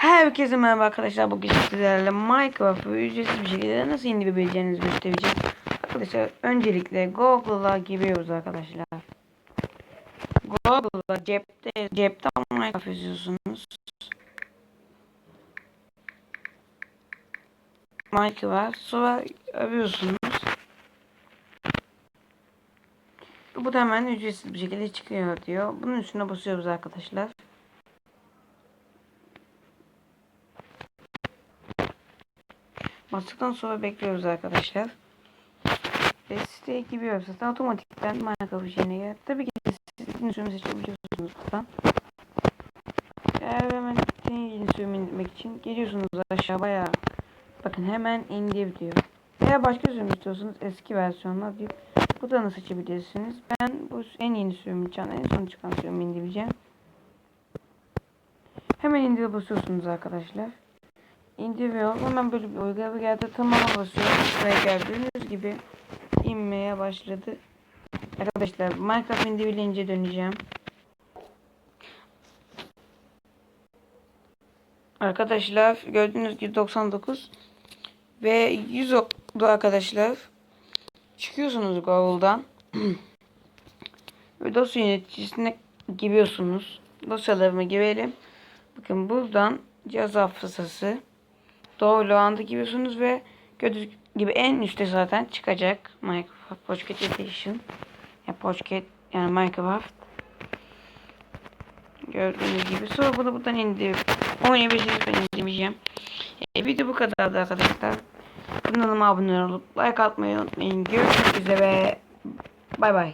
Herkese merhaba arkadaşlar. Bugün sizlerle Minecraft'ı ücretsiz bir şekilde nasıl indirebileceğinizi göstereceğim. Arkadaşlar öncelikle Google'a giriyoruz arkadaşlar. Google'a cepte cepten Minecraft yazıyorsunuz. Minecraft sonra arıyorsunuz. Bu da hemen ücretsiz bir şekilde çıkıyor diyor. Bunun üstüne basıyoruz arkadaşlar. Bastıktan sonra bekliyoruz arkadaşlar. Ve siteye giriyoruz. Zaten otomatikten Minecraft işine gel. Tabii ki de siz istediğiniz sürümü seçebiliyorsunuz buradan. Eğer hemen istediğiniz sürümü indirmek için geliyorsunuz aşağı bayağı. Bakın hemen indir diyor. Başka sürüm istiyorsanız eski versiyonlar deyip buradan da seçebilirsiniz. Ben bu en yeni sürümü çıkan, en son çıkan sürümü indireceğim. Hemen indir basıyorsunuz arkadaşlar indiriyorum. Hemen böyle bir uygulama geldi. Tamam basıyorum. Ve gördüğünüz gibi inmeye başladı. Arkadaşlar Minecraft indirilince döneceğim. Arkadaşlar gördüğünüz gibi 99 ve 100 oldu arkadaşlar. Çıkıyorsunuz Google'dan. ve dosya yöneticisine giriyorsunuz. Dosyalarımı girelim. Bakın buradan cihaz hafızası doğru anda giriyorsunuz ve gördüğünüz gibi en üstte zaten çıkacak Minecraft Pocket Edition. Ya Pocket yani Minecraft. Gördüğünüz gibi. Sonra bunu buradan indirip oynayabilirsiniz ben indirmeyeceğim. E, video bu kadardı arkadaşlar. Kanalıma abone olup like atmayı unutmayın. Görüşmek üzere. Bay bay.